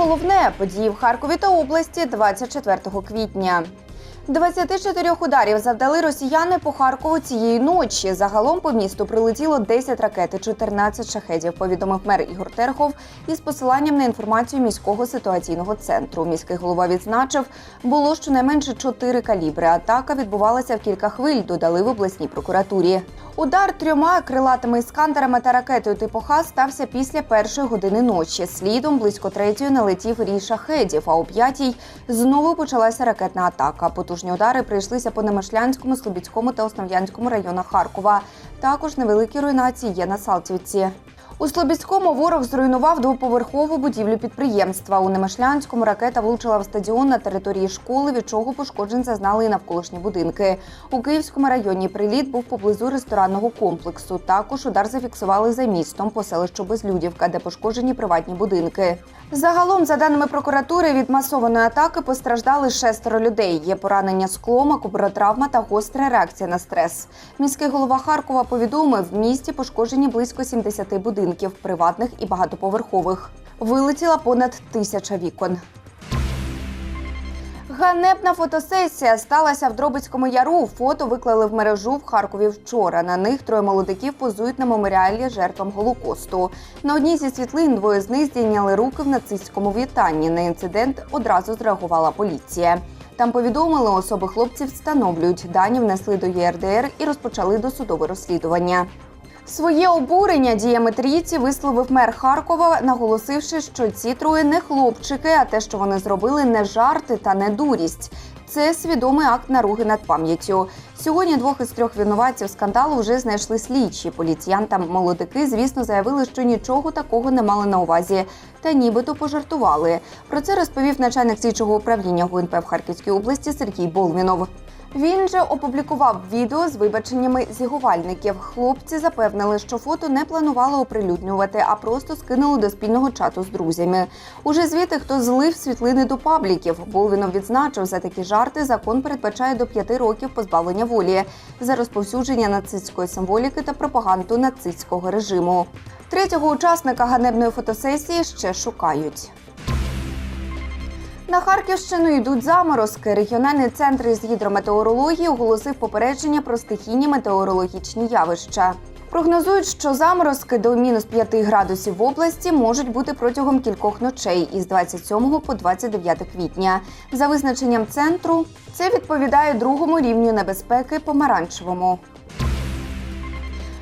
головне події в Харкові та області 24 квітня. 24 ударів завдали росіяни по Харкову цієї ночі. Загалом по місту прилетіло 10 ракет і 14 шахедів. Повідомив мер Ігор Терхов із посиланням на інформацію міського ситуаційного центру. Міський голова відзначив, було щонайменше 4 калібри. Атака відбувалася в кілька хвиль. Додали в обласній прокуратурі. Удар трьома крилатими іскандерами та ракетою типу Х стався після першої години ночі. Слідом близько третьої налетів рій шахедів, а о п'ятій знову почалася ракетна атака. Потужні удари прийшлися по Немишлянському, Слобідському та Основ'янському районах Харкова. Також невеликі руйнації є на Салтівці. У Слобідському ворог зруйнував двоповерхову будівлю підприємства. У Немишлянському ракета влучила в стадіон на території школи, від чого пошкоджень зазнали і навколишні будинки. У Київському районі приліт був поблизу ресторанного комплексу. Також удар зафіксували за містом по селищу Безлюдівка, де пошкоджені приватні будинки. Загалом, за даними прокуратури, від масованої атаки постраждали шестеро людей. Є поранення склома, кубротравма та гостра реакція на стрес. Міський голова Харкова повідомив, в місті пошкоджені близько 70 будинків, приватних і багатоповерхових. Вилетіла понад тисяча вікон. Ганебна фотосесія сталася в Дробицькому яру. Фото виклали в мережу в Харкові вчора. На них троє молодиків позують на меморіалі жертвам Голокосту. На одній зі світлин двоє з них здійняли руки в нацистському вітанні. На інцидент одразу зреагувала поліція. Там повідомили, особи хлопців встановлюють. Дані внесли до ЄРДР і розпочали досудове розслідування. Своє обурення діями трійці висловив мер Харкова, наголосивши, що ці троє не хлопчики, а те, що вони зробили, не жарти та не дурість. Це свідомий акт наруги над пам'яттю. Сьогодні двох із трьох винуватців скандалу вже знайшли слідчі. Поліціянтам молодики, звісно, заявили, що нічого такого не мали на увазі, та нібито пожартували. Про це розповів начальник слідчого управління ГУНП в Харківській області Сергій Болвінов. Він же опублікував відео з вибаченнями зігувальників. Хлопці запевнили, що фото не планували оприлюднювати, а просто скинули до спільного чату з друзями. Уже звідти хто злив світлини до пабліків. Болвінов відзначив, за такі жарти закон передбачає до п'яти років позбавлення волі за розповсюдження нацистської символіки та пропаганду нацистського режиму. Третього учасника ганебної фотосесії ще шукають. На Харківщину йдуть заморозки. Регіональний центр із гідрометеорології оголосив попередження про стихійні метеорологічні явища. Прогнозують, що заморозки до мінус 5 градусів в області можуть бути протягом кількох ночей із 27 по 29 квітня. За визначенням центру, це відповідає другому рівню небезпеки помаранчевому.